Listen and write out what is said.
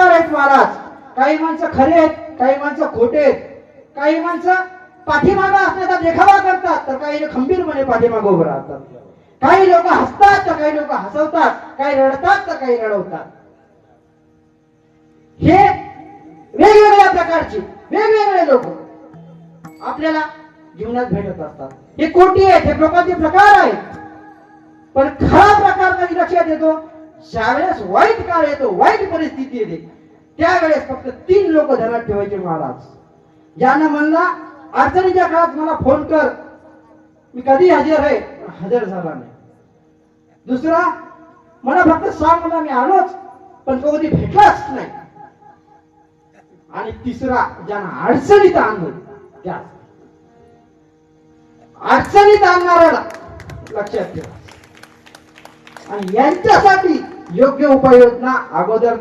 प्रकार आहेत महाराज. काही माणसं खरे आहेत काही माणसं खोटे आहेत. काही माणसं पाठीमागा असण्याचा देखावा करतात तर काही खंबीरपणे पाठीमागं उभं राहतात. काही लोक हसतात तर काही लोक हसवतात. काही रडतात तर काही रडवतात. हे वेगवेगळ्या प्रकारचे वेगवेगळे लोक आपल्याला जीवनात भेटत असतात. हे कोटी आहेत हे लोकांचे प्रकार आहेत. पण खरा प्रकार कधी लक्षात येतो? ज्यावेळेस वाईट काळ येतो वाईट परिस्थिती येते त्यावेळेस फक्त तीन लोक ध्यानात ठेवायचे महाराज. यानं म्हणला अडचणीच्या काळात मला फोन कर. मी कधी हजर आहे हजर झाला नाही. दुसरा मला फक्त सांग मला मी आलोच पण तो कधी भेटलाच नाही. आणि तिसरा ज्यांना अडचणीत आणलं त्या अडचणीत आणणाऱ्याला लक्षात ठेवा. आणि यांच्यासाठी योग्य उपाययोजना अगोदर